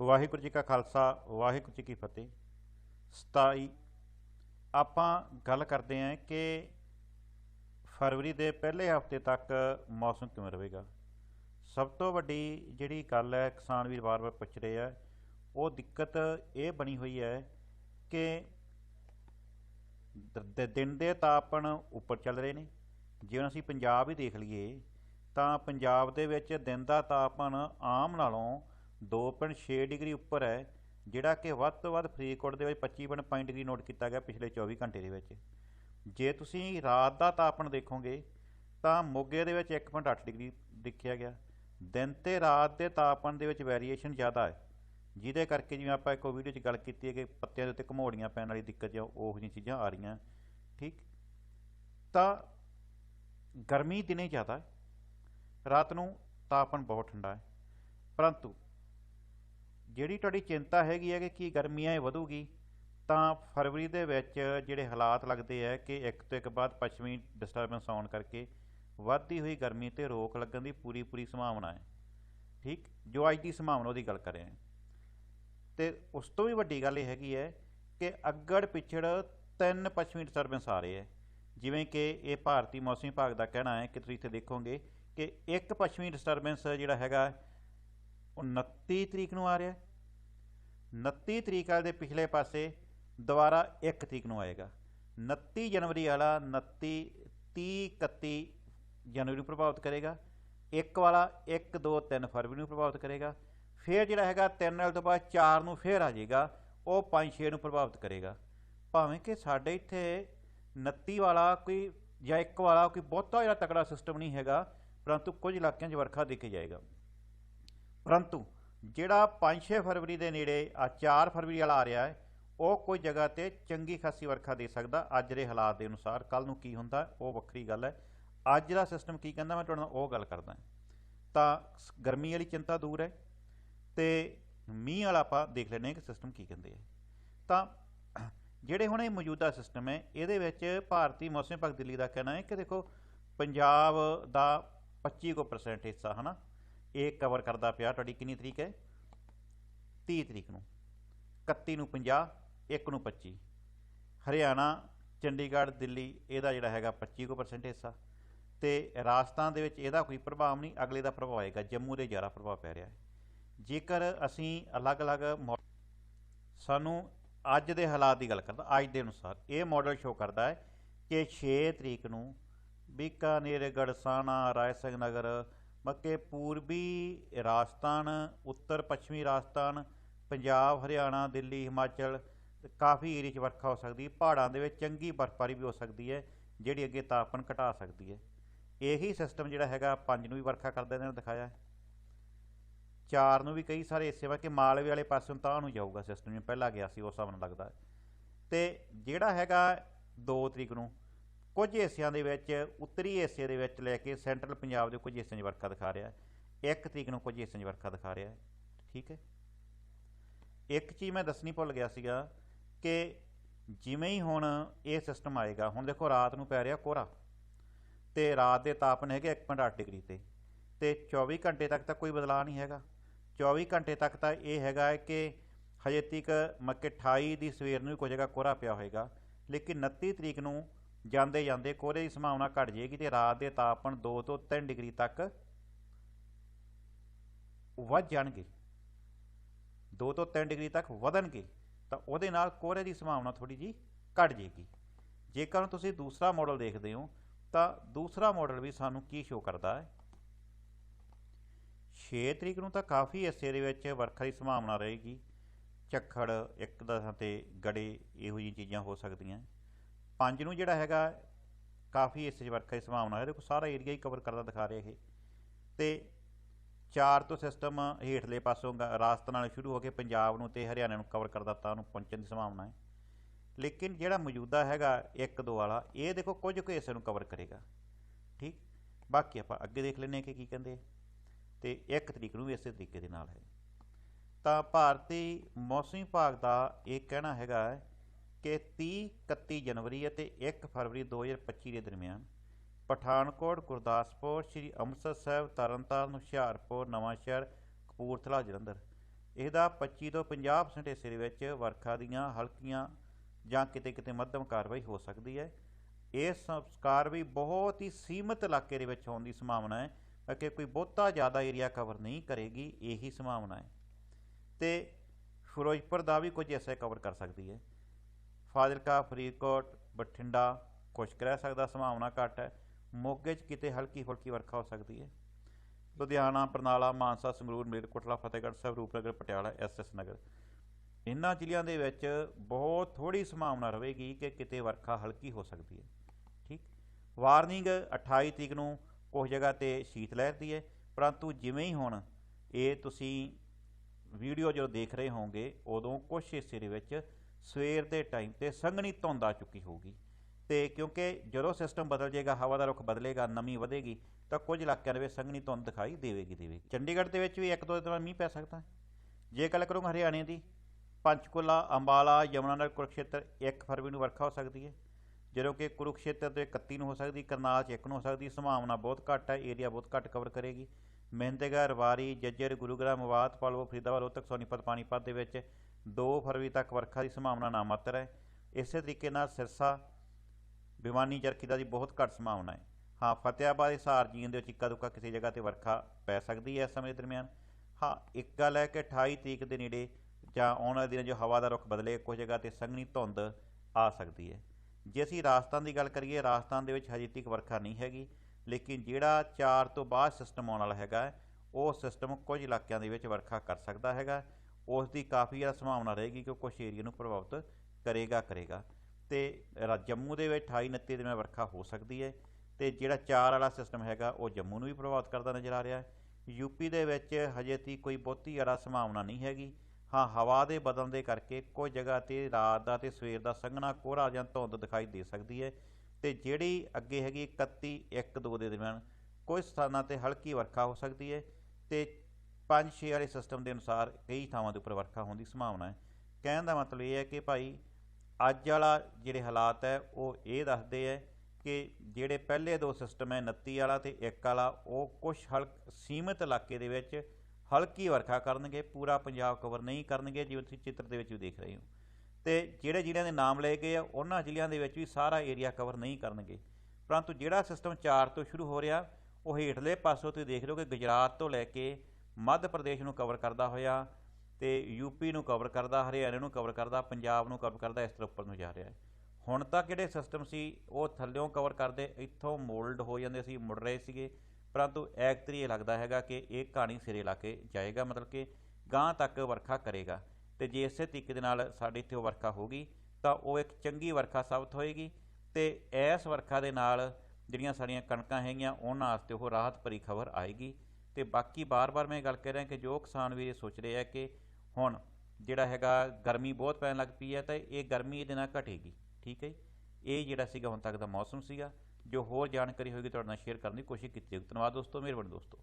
ਵਾਹਿਗੁਰੂ ਜੀ ਕਾ ਖਾਲਸਾ, ਵਾਹਿਗੁਰੂ ਜੀ ਕੀ ਫਤਿਹ। 27 ਆਪਾਂ ਗੱਲ ਕਰਦੇ ਹਾਂ ਕਿ ਫਰਵਰੀ ਦੇ ਪਹਿਲੇ ਹਫ਼ਤੇ ਤੱਕ ਮੌਸਮ ਕਿਵੇਂ ਰਹੇਗਾ। ਸਭ ਤੋਂ ਵੱਡੀ ਜਿਹੜੀ ਗੱਲ ਹੈ, ਕਿਸਾਨ ਵੀਰ ਵਾਰ-ਵਾਰ ਪੁੱਛ ਰਹੇ ਆ, ਉਹ ਦਿੱਕਤ ਇਹ ਬਣੀ ਹੋਈ ਹੈ ਕਿ ਦਿਨ ਦੇ ਤਾਪਮਾਨ ਉੱਪਰ ਚੱਲ ਰਹੇ ਨੇ। ਜੇ ਅਸੀਂ ਪੰਜਾਬ ਹੀ ਦੇਖ ਲਈਏ, ਤਾਂ ਪੰਜਾਬ ਦੇ ਵਿੱਚ ਦਿਨ ਦਾ ਤਾਪਮਾਨ ਆਮ ਨਾਲੋਂ 2.6 ਡਿਗਰੀ ਉੱਪਰ ਹੈ, ਜਿਹੜਾ ਕਿ ਵੱਧ ਤੋਂ ਵੱਧ ਫਰੀਦਕੋਟ ਦੇ ਵਿੱਚ 25.5 ਡਿਗਰੀ ਨੋਟ ਕੀਤਾ ਗਿਆ ਪਿਛਲੇ 24 ਘੰਟੇ ਦੇ ਵਿੱਚ। ਜੇ ਤੁਸੀਂ ਰਾਤ ਦਾ ਤਾਪਮਾਨ ਦੇਖੋਗੇ, ਤਾਂ ਮੋਗੇ ਦੇ ਵਿੱਚ 1.8 ਡਿਗਰੀ ਦੇਖਿਆ ਗਿਆ। ਦਿਨ ਤੇ ਰਾਤ ਦੇ ਤਾਪਮਾਨ ਦੇ ਵਿੱਚ ਵੇਰੀਏਸ਼ਨ ਜ਼ਿਆਦਾ ਹੈ, ਜਿਹਦੇ ਕਰਕੇ ਜਿਵੇਂ ਆਪਾਂ ਇੱਕ ਵੀਡੀਓ 'ਚ ਗੱਲ ਕੀਤੀ ਹੈ ਕਿ ਪੱਤਿਆਂ ਦੇ ਉੱਤੇ ਘਮੋੜੀਆਂ ਪੈਣ ਵਾਲੀ ਦਿੱਕਤ ਜਾਂ ਉਹ ਜਿਹੀਆਂ ਚੀਜ਼ਾਂ ਆ ਰਹੀਆਂ, ਠੀਕ? ਤਾਂ ਗਰਮੀ ਦਿਨੇ ਜ਼ਿਆਦਾ ਰਾਤ ਨੂੰ ਤਾਪਮਾਨ ਬਹੁਤ ਠੰਡਾ ਹੈ। ਪਰੰਤੂ ਜਿਹੜੀ ਤੁਹਾਡੀ ਚਿੰਤਾ ਹੈਗੀ ਹੈ ਕਿ ਕੀ ਗਰਮੀਆਂ ਇਹ ਵਧੂਗੀ, ਤਾਂ ਫਰਵਰੀ ਦੇ ਵਿੱਚ ਜਿਹੜੇ ਹਾਲਾਤ ਲੱਗਦੇ ਹੈ ਕਿ ਇੱਕ ਤੋਂ ਇੱਕ ਬਾਅਦ ਪੱਛਮੀ ਡਿਸਟਰਬੈਂਸ ਆਉਣ ਕਰਕੇ ਵੱਧਦੀ ਹੋਈ ਗਰਮੀ ਤੇ ਰੋਕ ਲੱਗਣ ਦੀ ਪੂਰੀ ਪੂਰੀ ਸੰਭਾਵਨਾ ਹੈ। ਠੀਕ? ਜੋ ਅੱਜ ਦੀ ਸੰਭਾਵਨਾ ਉਹਦੀ ਗੱਲ ਕਰ ਰਹੇ ਹਾਂ। ਤੇ ਉਸ ਤੋਂ ਵੀ ਵੱਡੀ ਗੱਲ ਇਹ ਹੈਗੀ ਹੈ ਕਿ ਅੱਗੜ ਪਿਛੜ ਤਿੰਨ ਪੱਛਮੀ ਡਿਸਟਰਬੈਂਸ ਆ ਰਹੇ ਹੈ। ਜਿਵੇਂ ਕਿ ਇਹ ਭਾਰਤੀ ਮੌਸਮੀ ਵਿਭਾਗ ਦਾ ਕਹਿਣਾ ਹੈ ਕਿ ਤੁਸੀਂ ਇੱਥੇ ਦੇਖੋਗੇ ਕਿ ਇੱਕ ਪੱਛਮੀ ਡਿਸਟਰਬੈਂਸ ਜਿਹੜਾ ਹੈਗਾ 29 ਤਰੀਕ ਨੂੰ ਆ ਰਿਹਾ ਹੈ। 29 ਤਰੀਕ ਵਾਲੇ ਦੇ ਪਿਛਲੇ ਪਾਸੇ ਦੁਬਾਰਾ 1 ਤਰੀਕ ਨੂੰ ਆਏਗਾ। 29 ਜਨਵਰੀ ਵਾਲਾ 29 30 31 ਜਨਵਰੀ ਨੂੰ ਪ੍ਰਭਾਵਿਤ ਕਰੇਗਾ। ਇੱਕ ਵਾਲਾ 1 2 3 ਫਰਵਰੀ ਨੂੰ ਪ੍ਰਭਾਵਿਤ ਕਰੇਗਾ। ਫਿਰ ਜਿਹੜਾ ਹੈਗਾ 3 ਵਾਲੇ ਤੋਂ ਬਾਅਦ 4 ਨੂੰ ਫਿਰ ਆ ਜਾਏਗਾ, ਉਹ 5 6 ਨੂੰ ਪ੍ਰਭਾਵਿਤ ਕਰੇਗਾ। ਭਾਵੇਂ ਕਿ ਸਾਡੇ ਇੱਥੇ 29 ਵਾਲਾ ਕੋਈ ਜਾਂ ਇੱਕ ਵਾਲਾ ਕੋਈ ਬਹੁਤਾ ਜਿਹੜਾ ਤਕੜਾ ਸਿਸਟਮ ਨਹੀਂ ਹੈਗਾ, ਪਰੰਤੂ ਕੁਝ ਇਲਾਕਿਆਂ 'ਚ ਵਰਖਾ ਦੇਖੀ ਜਾਏਗਾ। ਪਰੰਤੂ ਜਿਹੜਾ 5-6 ਫਰਵਰੀ ਦੇ ਨੇੜੇ ਆ 4 ਫਰਵਰੀ ਵਾਲਾ ਆ ਰਿਹਾ ਹੈ, ਉਹ ਕੋਈ ਜਗ੍ਹਾ ਤੇ ਚੰਗੀ ਖਾਸੀ ਵਰਖਾ ਦੇ ਸਕਦਾ। ਅੱਜ ਦੇ ਹਾਲਾਤ ਦੇ ਅਨੁਸਾਰ ਕੱਲ ਨੂੰ ਕੀ ਹੁੰਦਾ, ਉਹ ਵੱਖਰੀ ਗੱਲ ਹੈ। ਅੱਜ ਦਾ ਸਿਸਟਮ ਕੀ ਕਹਿੰਦਾ, ਮੈਂ ਤੁਹਾਡੇ ਨਾਲ ਉਹ ਗੱਲ ਕਰਦਾ ਤਾਂ ਸ- ਗਰਮੀ ਵਾਲੀ ਚਿੰਤਾ ਦੂਰ ਹੈ ਤੇ ਮੀਂਹ ਵਾਲਾ ਆਪਾਂ ਦੇਖ ਲੈਂਦੇ ਹਾਂ ਕਿ ਸਿਸਟਮ ਕੀ ਕਹਿੰਦੇ ਆ। ਤਾਂ ਜਿਹੜੇ ਹੁਣ ਇਹ ਮੌਜੂਦਾ ਸਿਸਟਮ ਹੈ, ਇਹਦੇ ਵਿੱਚ ਭਾਰਤੀ ਮੌਸਮ ਵਿਭਾਗ ਦਿੱਲੀ ਦਾ ਕਹਿਣਾ ਹੈ ਕਿ ਦੇਖੋ, ਪੰਜਾਬ ਦਾ 25% ਹਿੱਸਾ, ਹਨਾ? ਇਹ ਕਵਰ ਕਰਦਾ ਪਿਆ, ਤੁਹਾਡੀ ਕਿੰਨੀ ਤਰੀਕ ਹੈ? 30 ਤਰੀਕ ਨੂੰ। 31 ਨੂੰ 50 1 ਨੂੰ 25 ਹਰਿਆਣਾ, ਚੰਡੀਗੜ੍ਹ, ਦਿੱਲੀ, ਇਹਦਾ ਜਿਹੜਾ ਹੈਗਾ 25% ਹਿੱਸਾ। ਤੇ ਰਾਜਸਥਾਨ ਦੇ ਵਿੱਚ ਇਹਦਾ ਕੋਈ ਪ੍ਰਭਾਵ ਨਹੀਂ, ਅਗਲੇ ਦਾ ਪ੍ਰਭਾਵ ਆਏਗਾ, ਜੰਮੂ ਦੇ ਜ਼ਿਆਦਾ ਪ੍ਰਭਾਵ ਪੈ ਰਿਹਾ ਹੈ। ਜੇਕਰ ਅਸੀਂ ਅਲੱਗ-ਅਲੱਗ ਮੌ- ਸਾਨੂੰ ਅੱਜ ਦੇ ਹਾਲਾਤ ਦੀ ਗੱਲ ਕਰਦਾ, ਅੱਜ ਦੇ ਅਨੁਸਾਰ, ਇਹ ਮਾਡਲ ਸ਼ੋ ਕਰਦਾ ਹੈ ਕਿ 6 ਤਰੀਕ ਨੂੰ ਬੀਕਾਨੇਰ, ਗੜਸਾਣਾ ਰਾਏ ਸਿੰਘ ਨਗਰ ਮੱਕੇ ਪੂਰਬੀ ਰਾਜਸਥਾਨ, ਉੱਤਰ ਪੱਛਮੀ ਰਾਜਸਥਾਨ, ਪੰਜਾਬ, ਹਰਿਆਣਾ, ਦਿੱਲੀ, ਹਿਮਾਚਲ ਕਾਫੀ ਏਰੀਆ 'ਚ ਵਰਖਾ ਹੋ ਸਕਦੀ ਹੈ। ਪਹਾੜਾਂ ਦੇ ਵਿੱਚ ਚੰਗੀ ਬਰਫਬਾਰੀ ਵੀ ਹੋ ਸਕਦੀ ਹੈ, ਜਿਹੜੀ ਅੱਗੇ ਤਾਪਮਾਨ ਘਟਾ ਸਕਦੀ ਹੈ। ਇਹੀ ਸਿਸਟਮ ਜਿਹੜਾ ਹੈਗਾ, ਪੰਜ ਨੂੰ ਵੀ ਵਰਖਾ ਕਰਦਾ ਇਹਨਾਂ ਨੇ, ਦਿਖਾਇਆ ਚਾਰ ਨੂੰ ਵੀ ਕਈ ਸਾਰੇ ਹਿੱਸੇ ਵਾ ਕਿ ਮਾਲਵੇ ਵਾਲੇ ਪਾਸੇ ਨੂੰ ਤਾਂ ਨੂੰ ਜਾਊਗਾ ਸਿਸਟਮ ਜਿਵੇਂ ਪਹਿਲਾਂ ਗਿਆ ਸੀ, ਉਸ ਹਿਸਾਬ ਨਾਲ ਲੱਗਦਾ ਹੈ। ਤੇ ਜਿਹੜਾ ਹੈਗਾ 2 ਤਰੀਕ ਨੂੰ ਕੁਝ ਹਿੱਸਿਆਂ ਦੇ ਵਿੱਚ, ਉੱਤਰੀ ਹਿੱਸੇ ਦੇ ਵਿੱਚ ਲੈ ਕੇ ਸੈਂਟਰਲ ਪੰਜਾਬ ਦੇ ਕੁਝ ਹਿੱਸਿਆਂ 'ਚ ਵਰਖਾ ਦਿਖਾ ਰਿਹਾ ਹੈ। 1 ਤਰੀਕ ਨੂੰ ਕੁਝ ਹਿੱਸਿਆਂ 'ਚ ਵਰਖਾ ਦਿਖਾ ਰਿਹਾ ਹੈ। ਠੀਕ ਹੈ? ਇੱਕ ਚੀਜ਼ ਮੈਂ ਦੱਸਣੀ ਭੁੱਲ ਗਿਆ ਸੀਗਾ ਕਿ ਜਿਵੇਂ ਹੀ ਹੁਣ ਇਹ ਸਿਸਟਮ ਆਏਗਾ, ਹੁਣ ਦੇਖੋ ਰਾਤ ਨੂੰ ਪੈ ਰਿਹਾ ਕੋਹਰਾ ਤੇ ਰਾਤ ਦੇ ਤਾਪਮਾਨ ਹੈਗੇ 1.8 ਡਿਗਰੀ ਤੇ ਤੇ 24 ਘੰਟੇ ਤੱਕ ਤਾਂ ਕੋਈ ਬਦਲਾਅ ਨਹੀਂ ਹੈਗਾ। 24 ਘੰਟੇ ਤੱਕ ਤਾਂ ਇਹ ਹੈਗਾ ਕਿ ਹਜੇ ਤੱਕ ਮੱਕੇ 28 ਦੀ ਸਵੇਰ ਨੂੰ ਵੀ ਕੋਈ ਜਗ੍ਹਾ ਕੋਹਰਾ ਪਿਆ ਹੋਏਗਾ, ਲੇਕਿਨ 29 ਤਰੀਕ ਨੂੰ ਜਾਂਦੇ ਜਾਂਦੇ ਕੋਹਰੇ ਦੀ ਸੰਭਾਵਨਾ ਘਟ ਜਾਏਗੀ ਤੇ ਰਾਤ ਦੇ ਤਾਪਮਾਨ 2 ਤੋਂ 3 ਡਿਗਰੀ ਤੱਕ ਵੱਧ ਜਾਣਗੇ। 2 ਤੋਂ 3 ਡਿਗਰੀ ਤੱਕ ਵਧਣਗੇ ਤਾਂ ਉਹਦੇ ਨਾਲ ਕੋਹਰੇ ਦੀ ਸੰਭਾਵਨਾ ਥੋੜੀ ਜੀ ਘਟ ਜਾਏਗੀ। ਜੇਕਰ ਤੁਸੀਂ ਦੂਸਰਾ ਮਾਡਲ ਦੇਖਦੇ ਹੋ ਤਾਂ ਦੂਸਰਾ ਮਾਡਲ ਵੀ ਸਾਨੂੰ ਕੀ ਸ਼ੋ ਕਰਦਾ ਹੈ? 6 ਤਰੀਕ ਨੂੰ ਤਾਂ ਕਾਫੀ ਹਿੱਸੇ ਦੇ ਵਿੱਚ ਵਰਖਾ ਦੀ ਸੰਭਾਵਨਾ ਰਹੇਗੀ। ਝੱਖੜ ਇੱਕ ਦਾ ਤੇ ਗੜੇ ਇਹੋ ਜਿਹੀਆਂ ਚੀਜ਼ਾਂ ਹੋ ਸਕਦੀਆਂ। ਪੰਜ ਨੂੰ ਜਿਹੜਾ ਹੈਗਾ ਕਾਫੀ ਇਸ ਵਰਖਾ ਦੀ ਸੰਭਾਵਨਾ ਹੈ। ਦੇਖੋ, ਸਾਰਾ ਏਰੀਆ ਹੀ ਕਵਰ ਕਰਦਾ ਦਿਖਾ ਰਿਹਾ ਇਹ। ਤੇ ਚਾਰ ਤੋਂ ਸਿਸਟਮ ਹੇਠਲੇ ਪਾਸੋਂ ਗ- ਰਾਜਸਥਾਨ ਨਾਲ ਸ਼ੁਰੂ ਹੋ ਕੇ ਪੰਜਾਬ ਨੂੰ ਤੇ ਹਰਿਆਣਾ ਨੂੰ ਕਵਰ ਕਰਦਾ ਤਾਂ ਉਹਨੂੰ ਪਹੁੰਚਣ ਦੀ ਸੰਭਾਵਨਾ ਹੈ। ਲੇਕਿਨ ਜਿਹੜਾ ਮੌਜੂਦਾ ਹੈਗਾ 1 2 ਵਾਲਾ, ਇਹ ਦੇਖੋ ਕੁਝ ਕੁ ਹਿੱਸੇ ਨੂੰ ਕਵਰ ਕਰੇਗਾ। ਠੀਕ? ਬਾਕੀ ਆਪਾਂ ਅੱਗੇ ਦੇਖ ਲੈਂਦੇ ਹਾਂ ਕਿ ਕੀ ਕਹਿੰਦੇ ਆ। ਤੇ 1 ਤਰੀਕ ਨੂੰ ਵੀ ਇਸੇ ਤਰੀਕੇ ਦੇ ਨਾਲ ਹੈ। ਤਾਂ ਭਾਰਤੀ ਮੌਸਮੀ ਵਿਭਾਗ ਦਾ ਇਹ ਕਹਿਣਾ ਹੈਗਾ ਕਿ 30 31 ਜਨਵਰੀ ਅਤੇ 1 ਫਰਵਰੀ 2025 ਦੇ ਦਰਮਿਆਨ ਪਠਾਨਕੋਟ, ਗੁਰਦਾਸਪੁਰ, ਸ੍ਰੀ ਅੰਮ੍ਰਿਤਸਰ ਸਾਹਿਬ, ਤਰਨਤਾਰਨ, ਹੁਸ਼ਿਆਰਪੁਰ ਨਵਾਂਸ਼ਹਿਰ ਕਪੂਰਥਲਾ, ਜਲੰਧਰ। ਇਹਦਾ 25 ਤੋਂ 50% ਹਿੱਸੇ ਦੇ ਵਿੱਚ ਵਰਖਾ ਦੀਆਂ ਹਲਕੀਆਂ ਜਾਂ ਕਿਤੇ ਕਿਤੇ ਮੱਧਮ ਕਾਰਵਾਈ ਹੋ ਸਕਦੀ ਹੈ। ਇਹ ਸੰਸਕਾਰ ਵੀ ਬਹੁਤ ਹੀ ਸੀਮਿਤ ਇਲਾਕੇ ਦੇ ਵਿੱਚ ਹੋਣ ਦੀ ਸੰਭਾਵਨਾ ਹੈ ਕਿ ਕੋਈ ਬਹੁਤਾ ਜ਼ਿਆਦਾ ਏਰੀਆ ਕਵਰ ਨਹੀਂ ਕਰੇਗੀ, ਇਹੀ ਸੰਭਾਵਨਾ ਹੈ। ਤੇ ਫਿਰੋਜ਼ਪੁਰ ਦਾ ਵੀ ਕੁਝ ਐਸਾ ਕਵਰ ਕਰ ਸਕਦੀ ਹੈ। ਫਾਜ਼ਿਲਕਾ, ਫਰੀਦਕੋਟ, ਬਠਿੰਡਾ ਖੁਸ਼ਕ ਰਹਿ ਸਕਦਾ, ਸੰਭਾਵਨਾ ਘੱਟ ਹੈ। ਮੋਗੇ 'ਚ ਕਿਤੇ ਹਲਕੀ ਫੁਲਕੀ ਵਰਖਾ ਹੋ ਸਕਦੀ ਹੈ। ਲੁਧਿਆਣਾ, ਬਰਨਾਲਾ, ਮਾਨਸਾ, ਸੰਗਰੂਰ, ਮਲੇਰਕੋਟਲਾ, ਫਤਿਹਗੜ੍ਹ ਸਾਹਿਬ, ਰੂਪਨਗਰ, ਪਟਿਆਲਾ ਐਸਐਸ ਨਗਰ। ਇਹਨਾਂ ਜ਼ਿਲ੍ਹਿਆਂ ਦੇ ਵਿੱਚ ਬਹੁਤ ਥੋੜੀ ਸੰਭਾਵਨਾ ਰਹੇਗੀ ਕਿ ਕਿਤੇ ਵਰਖਾ ਹਲਕੀ ਹੋ ਸਕਦੀ ਹੈ। ਠੀਕ? ਵਾਰਨਿੰਗ 28 ਤਰੀਕ ਨੂੰ ਕੁਝ ਜਗ੍ਹਾ ਤੇ ਸ਼ੀਤ ਲਹਿਰ ਦੀ ਹੈ, ਪਰੰਤੂ ਜਿਵੇਂ ਹੀ ਹੁਣ ਇਹ ਤੁਸੀਂ ਵੀਡੀਓ ਜਦੋਂ ਦੇਖ ਰਹੇ ਹੋਵੋਗੇ, ਉਦੋਂ ਕੁਝ ਹਿੱਸੇ ਦੇ ਵਿੱਚ ਸਵੇਰ ਦੇ ਟਾਈਮ ਤੇ ਸੰਘਣੀ ਧੁੰਦ ਆ ਚੁੱਕੀ ਹੋਊਗੀ। ਤੇ ਕਿਉਂਕਿ ਜਦੋਂ ਸਿਸਟਮ ਬਦਲ ਜਾਏਗਾ, ਹਵਾ ਦਾ ਰੁਖ ਬਦਲੇਗਾ, ਨਮੀ ਵਧੇਗੀ, ਤਾਂ ਕੁਝ ਇਲਾਕਿਆਂ ਦੇ ਵਿੱਚ ਸੰਘਣੀ ਧੁੰਦ ਦਿਖਾਈ ਦੇਵੇਗੀ ਦੇਵੇਗੀ। ਚੰਡੀਗੜ੍ਹ ਦੇ ਵਿੱਚ ਵੀ ਇੱਕ ਦੋ ਦਿਨ ਬਾਅਦ ਮੀਂਹ ਪੈ ਸਕਦਾ ਹੈ। ਜੇ ਗੱਲ ਕਰੂੰਗਾ ਹਰਿਆਣੇ ਦੀ, ਪੰਚਕੂਲਾ, ਅੰਬਾਲਾ ਯਮੁਨਾਨਗਰ ਕੁਰੂਕਸ਼ੇਤਰ 1 ਫਰਵਰੀ ਨੂੰ ਵਰਖਾ ਹੋ ਸਕਦੀ ਹੈ। ਜਦੋਂ ਕਿ ਕੁਰੂਕਸ਼ੇਤਰ ਤੇ 31 ਨੂੰ ਹੋ ਸਕਦੀ, ਕਰਨਾਲ 'ਚ 1 ਨੂੰ ਹੋ ਸਕਦੀ, ਸੰਭਾਵਨਾ ਬਹੁਤ ਘੱਟ ਹੈ, ਏਰੀਆ ਬਹੁਤ ਘੱਟ ਕਵਰ ਕਰੇਗੀ। ਮਹਿੰਦੇਗਾ ਰਵਾਰੀ ਜੱਜਰ, ਗੁਰੂਗ੍ਰਾਮ ਮਵਾਦ ਪਲਵੋ ਫਰੀਦਾਬਾਦ, ਰੋਹਤਕ, ਸੋਨੀਪਤ, ਪਾਣੀਪਤ ਦੇ ਵਿੱਚ 2 ਫਰਵਰੀ ਤੱਕ ਵਰਖਾ ਦੀ ਸੰਭਾਵਨਾ ਨਾ ਮਾਤਰ ਹੈ। ਇਸੇ ਤਰੀਕੇ ਨਾਲ ਸਿਰਸਾ ਬਿਮਾਨੀ ਚਰਖੀ ਦਾ ਦੀ ਬਹੁਤ ਘੱਟ ਸੰਭਾਵਨਾ ਹੈ। ਹਾਂ, ਫਤਿਆਬਾਦ ਹਿਸਾਰ ਜੀਂਦ ਦੇ ਵਿੱਚ ਇੱਕਾ ਦੁੱਕਾ ਕਿਸੇ ਜਗ੍ਹਾ ਤੇ ਵਰਖਾ ਪੈ ਸਕਦੀ ਹੈ ਇਸ ਸਮੇਂ ਦਰਮਿਆਨ। ਹਾਂ, ਇੱਕ ਗੱਲ ਹੈ ਕਿ 28 ਤਰੀਕ ਦੇ ਨੇੜੇ ਜਾਂ ਆਉਣ ਵਾਲੇ ਦਿਨਾਂ ਜੋ ਹਵਾ ਦਾ ਰੁਖ ਬਦਲੇ ਕੁਝ ਜਗ੍ਹਾ ਤੇ ਸੰਘਣੀ ਧੁੰਦ ਆ ਸਕਦੀ ਹੈ। ਜੇ ਅਸੀਂ ਰਾਜਸਥਾਨ ਦੀ ਗੱਲ ਕਰੀਏ, ਰਾਜਸਥਾਨ ਦੇ ਵਿੱਚ ਹਜੇ ਤੱਕ ਵਰਖਾ ਨਹੀਂ ਹੈਗੀ, ਲੇਕਿਨ ਜਿਹੜਾ 4 ਤੋਂ ਬਾਅਦ ਸਿਸਟਮ ਆਉਣ ਵਾਲਾ ਹੈਗਾ, ਉਹ ਸਿਸਟਮ ਕੁਝ ਇਲਾਕਿਆਂ ਦੇ ਵਿੱਚ ਵਰਖਾ ਕਰ ਸਕਦਾ ਹੈਗਾ। ਉਸ ਦੀ ਕਾਫੀ ਜ਼ਿਆਦਾ ਸੰਭਾਵਨਾ ਰਹੇਗੀ ਕਿ ਉਹ ਕੁਝ ਏਰੀਆ ਨੂੰ ਪ੍ਰਭਾਵਿਤ ਕਰੇਗਾ ਕਰੇਗਾ। ਤੇ ਰਾ- ਜੰਮੂ ਦੇ ਵਿੱਚ 28 29 ਦਿਨਾਂ ਵਰਖਾ ਹੋ ਸਕਦੀ ਹੈ ਤੇ ਜਿਹੜਾ 4 ਵਾਲਾ ਸਿਸਟਮ ਹੈਗਾ, ਉਹ ਜੰਮੂ ਨੂੰ ਵੀ ਪ੍ਰਭਾਵਿਤ ਕਰਦਾ ਨਜ਼ਰ ਆ ਰਿਹਾ ਹੈ। ਯੂਪੀ ਦੇ ਵਿੱਚ ਹਜੇ ਤੱਕ ਕੋਈ ਬਹੁਤੀ ਜ਼ਿਆਦਾ ਸੰਭਾਵਨਾ ਨਹੀਂ ਹੈਗੀ। ਹਾਂ, ਹਵਾ ਦੇ ਬਦਲਣ ਦੇ ਕਰਕੇ ਕੁਝ ਜਗ੍ਹਾ ਤੇ ਰਾਤ ਦਾ ਤੇ ਸਵੇਰ ਦਾ ਸੰਘਣਾ ਕੋਹਰਾ ਜਾਂ ਧੁੰਦ ਦਿਖਾਈ ਦੇ ਸਕਦੀ ਹੈ ਤੇ ਜਿਹੜੀ ਅੱਗੇ ਹੈਗੀ 31 1 2 ਦੇ ਦਰਮਿਆਨ ਕੁਝ ਸਥਾਨਾਂ ਤੇ ਹਲਕੀ ਵਰਖਾ ਹੋ ਸਕਦੀ ਹੈ ਤੇ 5-6 ਵਾਲੇ ਸਿਸਟਮ ਦੇ ਅਨੁਸਾਰ ਕਈ ਥਾਵਾਂ ਦੇ ਉੱਪਰ ਵਰਖਾ ਹੋਣ ਦੀ ਸੰਭਾਵਨਾ ਹੈ। ਕਹਿਣ ਦਾ ਮਤਲਬ ਇਹ ਹੈ ਕਿ ਭਾਈ ਅੱਜ ਵਾਲਾ ਜਿਹੜੇ ਹਾਲਾਤ ਹੈ, ਉਹ ਇਹ ਦੱਸਦੇ ਹੈ ਕਿ ਜਿਹੜੇ ਪਹਿਲੇ ਦੋ ਸਿਸਟਮ ਹੈ 29 ਵਾਲਾ ਤੇ 1 ਵਾਲਾ, ਉਹ ਕੁਝ ਹਲਕ ਸੀਮਿਤ ਇਲਾਕੇ ਦੇ ਵਿੱਚ ਹਲਕੀ ਵਰਖਾ ਕਰਨਗੇ, ਪੂਰਾ ਪੰਜਾਬ ਕਵਰ ਨਹੀਂ ਕਰਨਗੇ, ਜਿਵੇਂ ਤੁਸੀਂ ਚਿੱਤਰ ਦੇ ਵਿੱਚ ਵੀ ਦੇਖ ਰਹੇ ਹੋ। ਤੇ ਜਿਹੜੇ ਜ਼ਿਲ੍ਹਿਆਂ ਦੇ ਨਾਮ ਲਏ ਗਏ ਆ, ਉਹਨਾਂ ਜ਼ਿਲ੍ਹਿਆਂ ਦੇ ਵਿੱਚ ਵੀ ਸਾਰਾ ਏਰੀਆ ਕਵਰ ਨਹੀਂ ਕਰਨਗੇ। ਪਰੰਤੂ ਜਿਹੜਾ ਸਿਸਟਮ 4 ਤੋਂ ਸ਼ੁਰੂ ਹੋ ਰਿਹਾ, ਉਹ ਹੇਠਲੇ ਪਾਸੋਂ ਤੁਸੀਂ ਦੇਖ ਰਹੇ ਹੋ ਕਿ ਗੁਜਰਾਤ ਤੋਂ ਲੈ ਕੇ ਮੱਧ ਪ੍ਰਦੇਸ਼ ਨੂੰ ਕਵਰ ਕਰਦਾ ਹੋਇਆ ਤੇ ਯੂਪੀ ਨੂੰ ਕਵਰ ਕਰਦਾ, ਹਰਿਆਣੇ ਨੂੰ ਕਵਰ ਕਰਦਾ, ਪੰਜਾਬ ਨੂੰ ਕਵਰ ਕਰਦਾ, ਇਸ ਤਰ੍ਹਾਂ ਉੱਪਰ ਨੂੰ ਜਾ ਰਿਹਾ ਹੈ। ਹੁਣ ਤੱਕ ਜਿਹੜੇ ਸਿਸਟਮ ਸੀ, ਉਹ ਥੱਲਿਓਂ ਕਵਰ ਕਰਦੇ, ਇੱਥੋਂ ਮੋਲਡ ਹੋ ਜਾਂਦੇ ਸੀ, ਮੁੜ ਰਹੇ ਸੀਗੇ। ਪਰੰਤੂ ਐਕਤਰੀ ਇਹ ਲੱਗਦਾ ਹੈਗਾ ਕਿ ਇਹ ਕਹਾਣੀ ਸਿਰੇ ਲਾ ਕੇ ਜਾਏਗਾ, ਮਤਲਬ ਕਿ ਗਾਂ ਤੱਕ ਵਰਖਾ ਕਰੇਗਾ। ਤੇ ਜੇ ਇਸੇ ਤਰੀਕੇ ਦੇ ਨਾਲ ਸਾਡੇ ਇੱਥੇ ਉਹ ਵਰਖਾ ਹੋਗੀ ਤਾਂ ਉਹ ਇੱਕ ਚੰਗੀ ਵਰਖਾ ਸਾਬਤ ਹੋਏਗੀ। ਤੇ ਇਸ ਵਰਖਾ ਦੇ ਨਾਲ ਜਿਹੜੀਆਂ ਸਾਡੀਆਂ ਕਣਕਾਂ ਹੈਗੀਆਂ, ਉਹਨਾਂ ਵਾਸਤੇ ਉਹ ਰਾਹਤ ਭਰੀ ਖਬਰ ਆਏਗੀ। ਤੇ ਬਾਕੀ ਬਾਰ-ਬਾਰ ਮੈਂ ਇਹ ਗੱਲ ਕਹਿ ਰਿਹਾ ਕਿ ਜੋ ਕਿਸਾਨ ਵੀਰ ਇਹ ਸੋਚ ਰਹੇ ਆ ਕਿ ਹੁਣ ਜਿਹੜਾ ਹੈਗਾ ਗਰਮੀ ਬਹੁਤ ਪੈਣ ਲੱਗ ਪਈ ਹੈ ਤਾਂ ਇਹ ਗਰਮੀ ਇਹਦੇ ਨਾਲ ਘਟੇਗੀ, ਠੀਕ ਹੈ ਜੀ? ਇਹ ਜਿਹੜਾ ਸੀਗਾ ਹੁਣ ਤੱਕ ਦਾ ਮੌਸਮ ਸੀਗਾ, ਜੋ ਹੋਰ ਜਾਣਕਾਰੀ ਹੋਏਗੀ ਤੁਹਾਡੇ ਨਾਲ ਸ਼ੇਅਰ ਕਰਨ ਦੀ ਕੋਸ਼ਿਸ਼ ਕੀਤੀ ਜਾਊਗੀ ਧੰਨਵਾਦ ਦੋਸਤੋ, ਮਿਹਰਬਾਨੀ ਦੋਸਤੋ